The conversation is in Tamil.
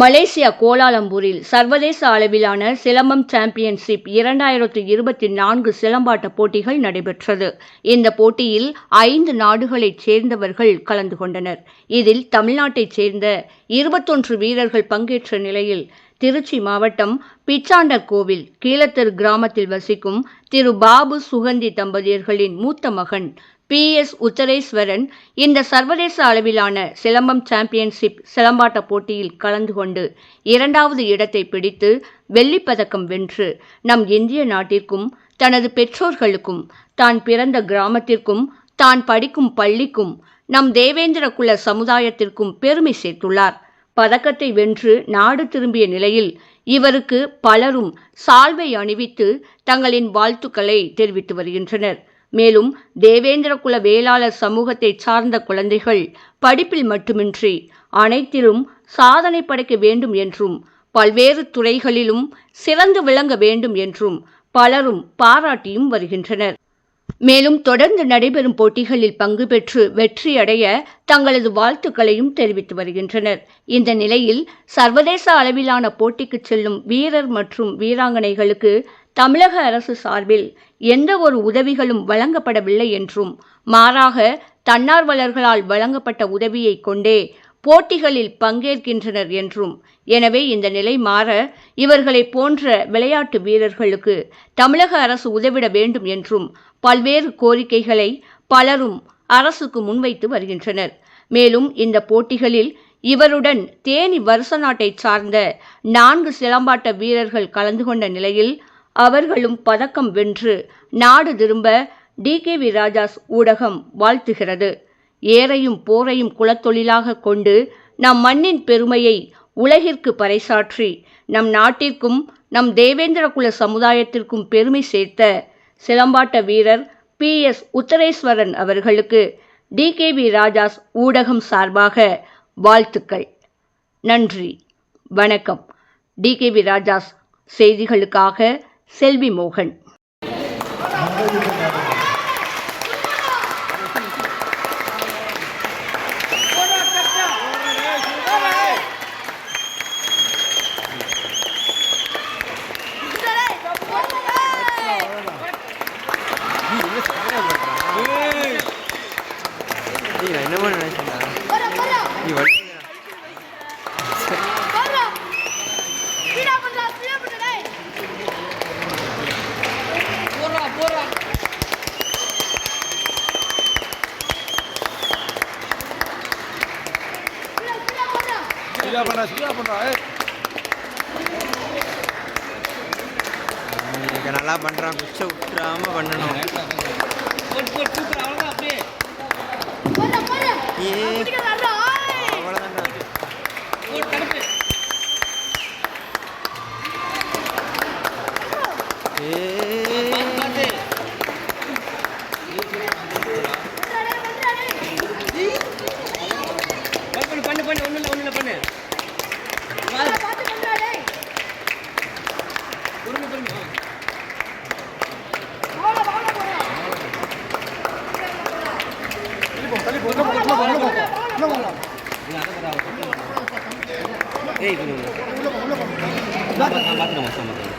மலேசியா கோலாலம்பூரில் சர்வதேச அளவிலான சிலம்பம் சாம்பியன்ஷிப் இரண்டாயிரத்து இருபத்தி நான்கு சிலம்பாட்ட போட்டிகள் நடைபெற்றது. இந்த போட்டியில் ஐந்து நாடுகளைச் சேர்ந்தவர்கள் கலந்து கொண்டனர். இதில் தமிழ்நாட்டைச் சேர்ந்த இருபத்தொன்று வீரர்கள் பங்கேற்ற நிலையில் திருச்சி மாவட்டம் பிச்சாண்டர் கோவில் கீழத்தெரு கிராமத்தில் வசிக்கும் திரு. பாபு சுகந்தி தம்பதியர்களின் மூத்த மகன் பி. எஸ். உத்தரேஸ்வரன் இந்த சர்வதேச அளவிலான சிலம்பம் சாம்பியன்ஷிப் சிலம்பாட்ட போட்டியில் கலந்து கொண்டு இரண்டாவது இடத்தை பிடித்து வெள்ளிப்பதக்கம் வென்று நம் இந்திய நாட்டிற்கும் தனது பெற்றோர்களுக்கும் தான் பிறந்த கிராமத்திற்கும் தான் படிக்கும் பள்ளிக்கும் நம் தேவேந்திர குல சமுதாயத்திற்கும் பெருமை சேர்த்துள்ளார். பதக்கத்தை வென்று நாடு திரும்பிய நிலையில் இவருக்கு பலரும் சால்வை அணிவித்து தங்களின் வாழ்த்துக்களை தெரிவித்து வருகின்றனர். மேலும் தேவேந்திர குல வேளாளர் சமூகத்தை சார்ந்த குழந்தைகள் படிப்பில் மட்டுமின்றி அனைத்திலும் சாதனை படைக்க வேண்டும் என்றும் பல்வேறு துறைகளிலும் சிறந்து விளங்க வேண்டும் என்றும் பலரும் பாராட்டியும் வருகின்றனர். மேலும் தொடர்ந்து நடைபெறும் போட்டிகளில் பங்கு பெற்று வெற்றியடைய தங்களது வாழ்த்துக்களையும் தெரிவித்து வருகின்றனர். இந்த நிலையில் சர்வதேச அளவிலான போட்டிக்கு செல்லும் வீரர் மற்றும் வீராங்கனைகளுக்கு தமிழக அரசு சார்பில் எந்த ஒரு உதவிகளும் வழங்கப்படவில்லை என்றும் மாறாக தன்னார்வலர்களால் வழங்கப்பட்ட உதவியை கொண்டே போட்டிகளில் பங்கேற்கின்றனர் என்றும். எனவே இந்த நிலை மாற இவர்களை போன்ற விளையாட்டு வீரர்களுக்கு தமிழக அரசு உதவிட வேண்டும் என்றும் பல்வேறு கோரிக்கைகளை பலரும் அரசுக்கு முன்வைத்து வருகின்றனர். மேலும் இந்த போட்டிகளில் இவருடன் தேனி வருச நாட்டை சார்ந்த நான்கு சிலம்பாட்ட வீரர்கள் கலந்து கொண்ட நிலையில் அவர்களும் பதக்கம் வென்று நாடு திரும்ப டி கே வி ராஜாஸ் ஊடகம் வாழ்த்துகிறது. ஏரையும் போரையும் குலத்தொழிலாக கொண்டு நம் மண்ணின் பெருமையை உலகிற்கு பறைசாற்றி நம் நாட்டிற்கும் நம் தேவேந்திர குல சமுதாயத்திற்கும் பெருமை சேர்த்த சிலம்பாட்ட வீரர் பி. எஸ். உத்தரேஸ்வரன் அவர்களுக்கு டி கே வி ராஜாஸ் ஊடகம் சார்பாக வாழ்த்துக்கள். நன்றி. வணக்கம். டி கே வி ராஜாஸ் செய்திகளுக்காக செல்வி மோகன். ஏய் நான் ஸ்பீடா பண்ணா ஸ்பீடா பண்ணா ஏய் இங்க நல்லா பண்றான். குச்ச விட்டுறாம பண்ணணும். 에이 그놈 맞다 맞다 감사합니다.